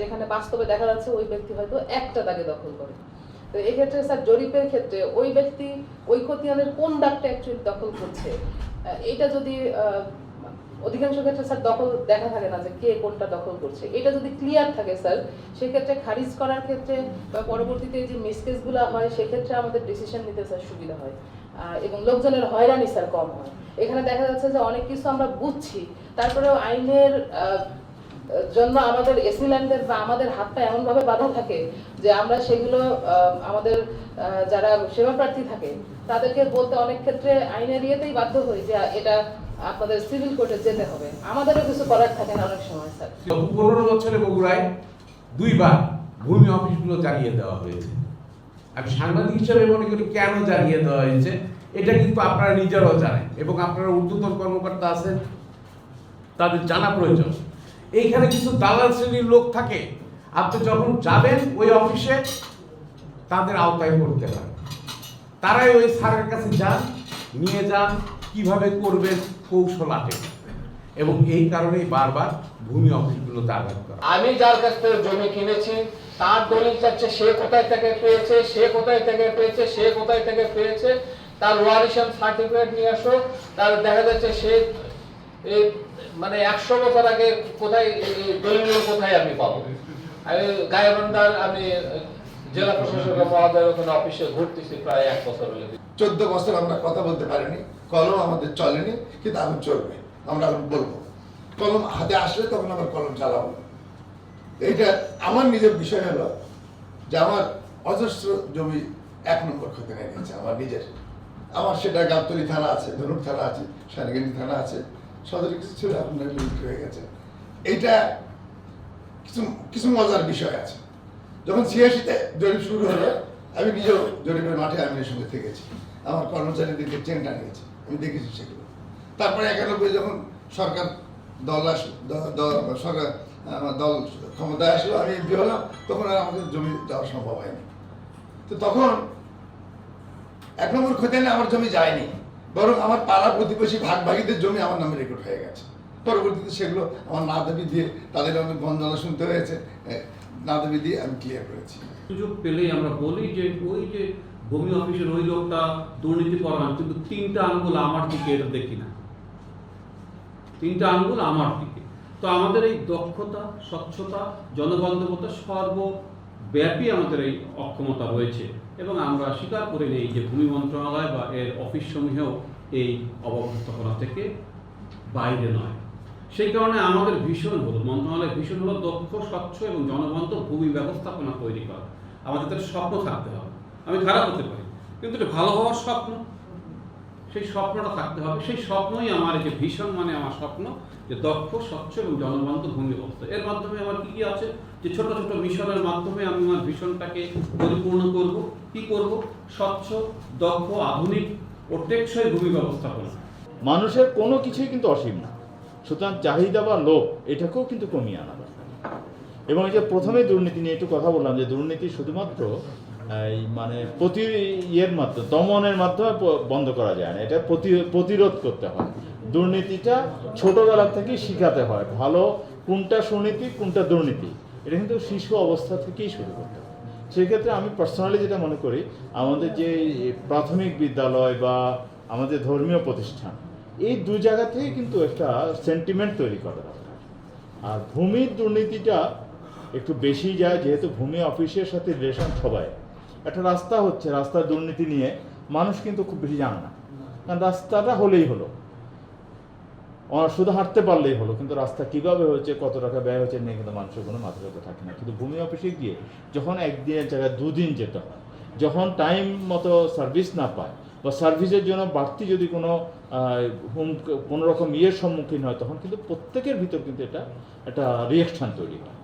যেখানে বাস্তবে দেখা যাচ্ছে ওই ব্যক্তি হয়তো একটা দাগে দখল করে। তো এক্ষেত্রে স্যার, জরিপের ক্ষেত্রে ওই ব্যক্তি ওই খতিয়ানের কোন দাগটা অ্যাকচুয়ালি দখল করছে? এটা যদি অধিকাংশ ক্ষেত্রে স্যার দখল দেখা থাকে না যে কে কোনটা দখল করছে। এটা যদি ক্লিয়ার থাকে স্যার, সেক্ষেত্রে খারিজ করার ক্ষেত্রে বা পরবর্তীতে যে মিসকেসগুলো হয়, সেক্ষেত্রে আমাদের ডিসিশন নিতে স্যার সুবিধা হয়। এবং লোকজনের হয়রানি স্যার কম হয়। এখানে দেখা যাচ্ছে যে অনেক কিছু আমরা বুঝছি, তারপরেও আইনের জন্য আমাদের এসিল্যান্ডের বা আমাদের হাতটা এমনভাবে বাধা থাকে যে আমরা সেগুলো আমাদের যারা সেবা প্রার্থী থাকে, তাদেরকে বলতে অনেক ক্ষেত্রে আইনের ইয়েতেই বাধ্য হই যে এটা আপনাদের সিভিল কোর্টে যেতে হবে। আমাদেরও কিছু করার থাকে না অনেক সময়, স্যার। পনেরো বছরে বগুড়ায় দুইবার ভূমি অফিসগুলো জ্বালিয়ে দেওয়া হয়েছে। আমি সাংবাদিক হিসেবে মনে করি কেন জ্বালিয়ে দেওয়া হয়েছে, এটা কিন্তু আপনারা নিজেরাও জানেন এবং আপনারা ঊর্ধ্বতন কর্মকর্তা আছেন, তাদের জানা প্রয়োজন। এইখানে কিছু দালাল শ্রেণির লোক থাকে। আপনি যখন যাবেন ওই অফিসে, তাদের আওতায় পড়তে হয়। তারাই ওই স্যারের কাছে যান, নিয়ে যান, কীভাবে করবেন, কৌশল আটে। এবং এই কারণেই বারবার ভূমি অফিসগুলোতে আঘাত আমি যার কাছ থেকে জমি কিনেছি, তার দলিল চাচ্ছে সে কোথায় থেকে পেয়েছে, সে কোথায় থেকে পেয়েছে, সে কোথায় থেকে পেয়েছে। তার ওয়ারিশন সার্টিফিকেট নিয়ে আসো তার দেখা যাচ্ছে সে মানে একশো বছর আগে কোথায় দলিল কোথায় আমি পাবো? আমি গায়েবান্ধার আমি জেলা প্রশাসক মহোদয়ের ওখানে অফিসে ঘুরতেছি প্রায় এক বছর হলে। চোদ্দ বছর আমরা কথা বলতে পারিনি। কলম আমাদের চলেনি, কিন্তু এখন চলবে। আমরা এখন বলব। কলম হাতে আসলে তখন আমরা কলম চালাবো। এইটা আমার নিজের বিষয় হলো যে আমার অজস্র জমি এক নম্বর ক্ষতি নিয়ে নিয়েছে আমার নিজের। আমার সেটা গাবতলি থানা আছে, ধনুক থানা আছে, সারগিনী থানা আছে। সদরে কিছু ছিল, এখন লিঙ্ক হয়ে গেছে। এইটা কিছু কিছু মজার বিষয় আছে। যখন ছিয়াশিতে জরিপ শুরু হলো, আমি নিজেও জরিপের মাঠে আমি সঙ্গে থেকেছি। আমার কর্মচারীদেরকে চেনটা নিয়েছি, আমি দেখেছি সেগুলো। তারপরে একানব্বই যখন সরকার দল দ- সরকার দল ক্ষমতায় আসলো, আমি এমপি হলাম, তখন আর আমাদের জমি যাওয়া সম্ভব হয়নি। তো তখন এক নম্বর খতিয়ানে আমার জমি যায়নি। বরং আমার পাড়া প্রতিবেশী ভাগ ভাগীদের জমি আমার নামে রেকর্ড হয়ে গেছে। পরবর্তীতে সেগুলো আমার না দাবি দিয়ে তাদের অনেক গঞ্জনা শুনতে হয়েছে। এ, না দাবি দিয়ে আমি ক্লিয়ার করেছি। সুযোগ পেলেই আমরা বলি যে ওই যে ভূমি অফিসের ওই লোকটা দুর্নীতি করান কিন্তু তিনটা আঙ্গুল আমার দিকে এটা দেখি না। তিনটা আঙ্গুল আমার দিকে। তো আমাদের এই দক্ষতা স্বচ্ছতা জনবান্ধবতা সর্বব্যাপী আমাদের এই অক্ষমতা রয়েছে এবং আমরা স্বীকার করে নেই যে ভূমি মন্ত্রণালয় বা এর অফিস সমূহেও এই অব্যবস্থাপনা থেকে বাইরে নয়। সেই কারণে আমাদের ভীষণ হলো, মন্ত্রণালয়ের ভীষণ হলো দক্ষ, স্বচ্ছ এবং জনবন্ত ভূমি ব্যবস্থাপনা তৈরি করা। আমাদের তার স্বপ্ন থাকতে হবে। আমি খারাপ হতে পারি, কিন্তু এটা ভালো হওয়ার স্বপ্ন। সেই স্বপ্নটা থাকতে হবে। সেই স্বপ্নই আমার যে ভীষণ মানে আমার স্বপ্ন যে দক্ষ, স্বচ্ছ এবং জনবন্ত ভূমি ব্যবস্থা এর মাধ্যমে আমার কি কি আছে? যে ছোট ছোট মিশনের মাধ্যমে আমি আমার ভীষণটাকে পরিপূর্ণ করব। কি করব? স্বচ্ছ, দক্ষ, আধুনিক ও টেকসই ভূমি ব্যবস্থাপনা। মানুষের কোনো কিছুই কিন্তু অসীম না। সুতরাং চাহিদা বা লোভ, এটাকেও কিন্তু কমিয়ে আনা দরকার। এবং এই যে প্রথমে দুর্নীতি নিয়ে একটু কথা বললাম, যে দুর্নীতি শুধুমাত্র এই মানে প্রতি ইয়ের মাধ্যমে, দমনের মাধ্যমে বন্ধ করা যায় না। এটা প্রতি- প্রতিরোধ করতে হয়। দুর্নীতিটা ছোটবেলা থেকেই শিখাতে হয়, ভালো কোনটা সুনীতি, কোনটা দুর্নীতি। এটা কিন্তু শিশু অবস্থা থেকেই শুরু করতে হয়। সেক্ষেত্রে আমি পার্সোনালি যেটা মনে করি, আমাদের যে প্রাথমিক বিদ্যালয় বা আমাদের ধর্মীয় প্রতিষ্ঠান, এই দু জায়গা থেকে কিন্তু একটা সেন্টিমেন্ট তৈরি করা দরকার। আর ভূমির দুর্নীতিটা একটু বেশি যায়, যেহেতু ভূমি অফিসের সাথে রিলেশন সবাই। একটা রাস্তা হচ্ছে, রাস্তার দুর্নীতি নিয়ে মানুষ কিন্তু খুব বেশি জানে না। কারণ রাস্তাটা হলেই হলো। শুধু হাঁটতে পারলেই হলো, কিন্তু রাস্তা কীভাবে হয়েছে, কত টাকা ব্যয় হয়েছে, নিয়ে কিন্তু মানুষের কোনো ব্যথা থাকে না। কিন্তু ভূমি অফিসে গিয়ে যখন একদিনের জায়গায় দুদিন যেতে হয়, যখন টাইম মতো সার্ভিস না পায় বা সার্ভিসের জন্য বাড়তি যদি কোনো হুম, কোনো রকম ইয়ের সম্মুখীন হয়, তখন কিন্তু প্রত্যেকের ভিতর কিন্তু এটা একটা রিয়াকশান তৈরি হয়।